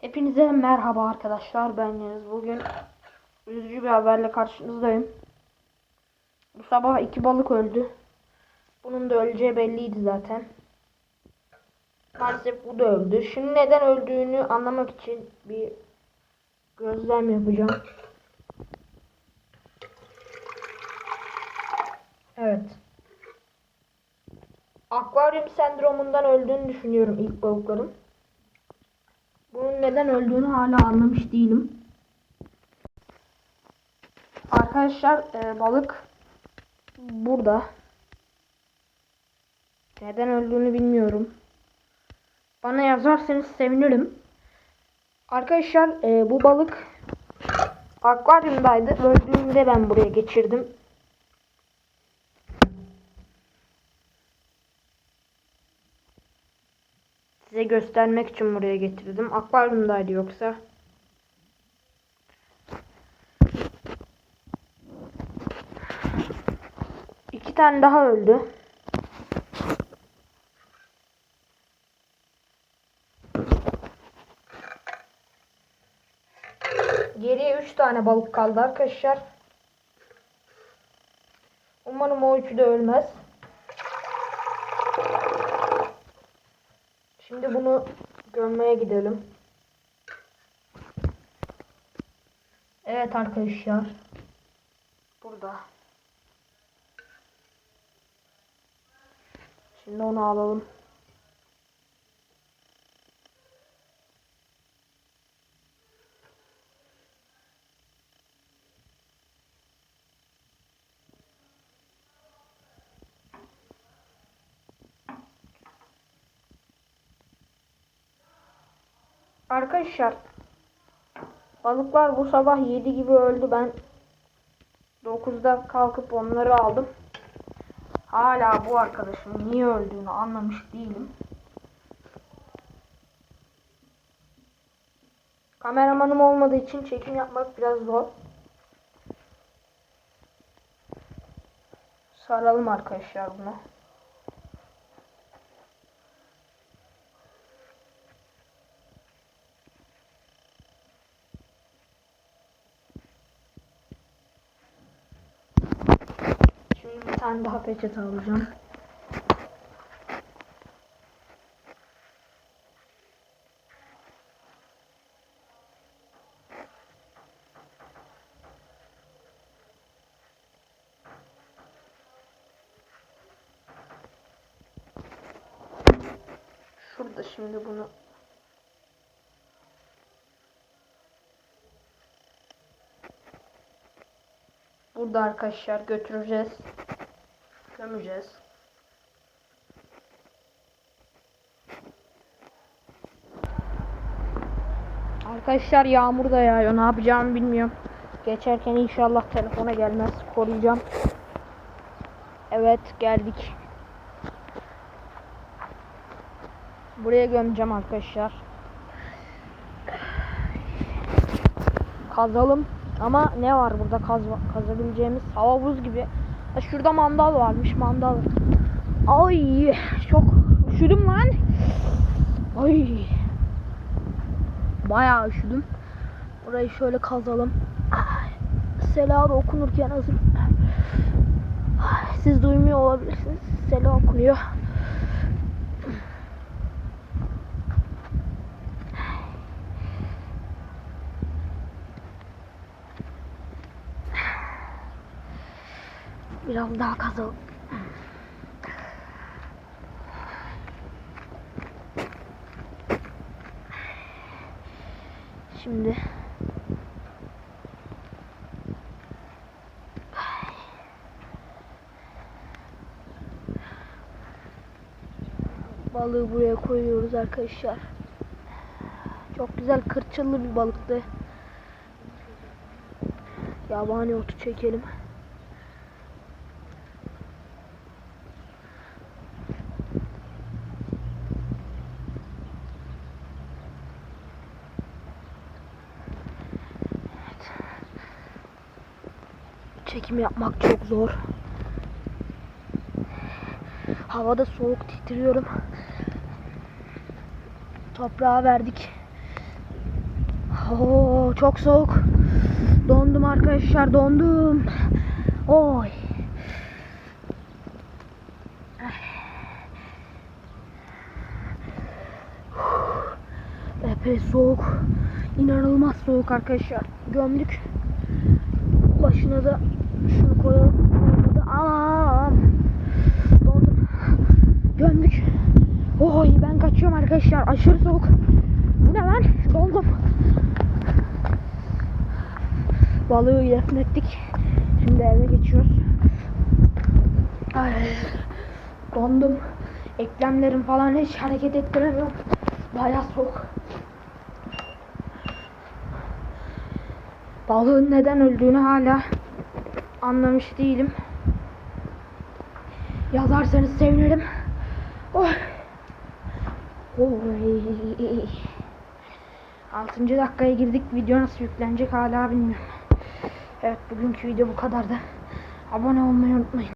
Hepinize merhaba arkadaşlar ben Yunus. Bugün üzücü bir haberle karşınızdayım. Bu sabah iki balık öldü. Bunun da öleceği belliydi zaten. Maalesef bu da öldü. Şimdi neden öldüğünü anlamak için bir gözlem yapacağım. Evet. Akvaryum sendromundan öldüğünü düşünüyorum ilk balıkların. Neden öldüğünü hala anlamış değilim. Arkadaşlar e, balık burada. Neden öldüğünü bilmiyorum. Bana yazarsanız sevinirim. Arkadaşlar e, bu balık akvaryumdaydı. Öldüğünde ben buraya geçirdim. Size göstermek için buraya getirdim. Akvaryumdaydı yoksa. İki tane daha öldü. Geriye üç tane balık kaldı arkadaşlar. Umarım o üçü de ölmez. Şimdi bunu görmeye gidelim. Evet arkadaşlar. Burada. Şimdi onu alalım. Arkadaşlar balıklar bu sabah 7 gibi öldü. Ben 9'da kalkıp onları aldım. Hala bu arkadaşım niye öldüğünü anlamış değilim. Kameramanım olmadığı için çekim yapmak biraz zor. Saralım arkadaşlar bunu. Şimdi bir tane daha peçete alacağım. Şurada şimdi bunu Burada arkadaşlar götüreceğiz. Gömeceğiz. Arkadaşlar yağmur da yağıyor. Ne yapacağımı bilmiyorum. Geçerken inşallah telefona gelmez. Koruyacağım. Evet geldik. Buraya gömeceğim arkadaşlar. Kazalım. Ama ne var burada kaz kazabileceğimiz? Hava gibi. Ha, şurada mandal varmış mandal. Ay çok üşüdüm lan. Ay. Bayağı üşüdüm. Burayı şöyle kazalım. Sela da okunurken hazır. Siz duymuyor olabilirsiniz. Sela okunuyor. Biraz daha kazalım. Şimdi balığı buraya koyuyoruz arkadaşlar. Çok güzel kırçıllı bir balıktı. Yabani otu çekelim. Çekim yapmak çok zor. Havada soğuk titriyorum. Toprağa verdik. Oo, çok soğuk. Dondum arkadaşlar dondum. Oy. Epey soğuk. İnanılmaz soğuk arkadaşlar. Gömdük. Başına da koyalım. Dondum. Gömdük. Oy ben kaçıyorum arkadaşlar. Aşırı soğuk. Bu ne lan? Dondum. Balığı defnettik. Şimdi eve geçiyoruz. Ay. Dondum. Eklemlerim falan hiç hareket ettiremiyorum. Bayağı soğuk. Balığın neden öldüğünü hala anlamış değilim. Yazarsanız sevinirim. Oy. Oy. 6. dakikaya girdik. Video nasıl yüklenecek hala bilmiyorum. Evet bugünkü video bu kadardı. Abone olmayı unutmayın.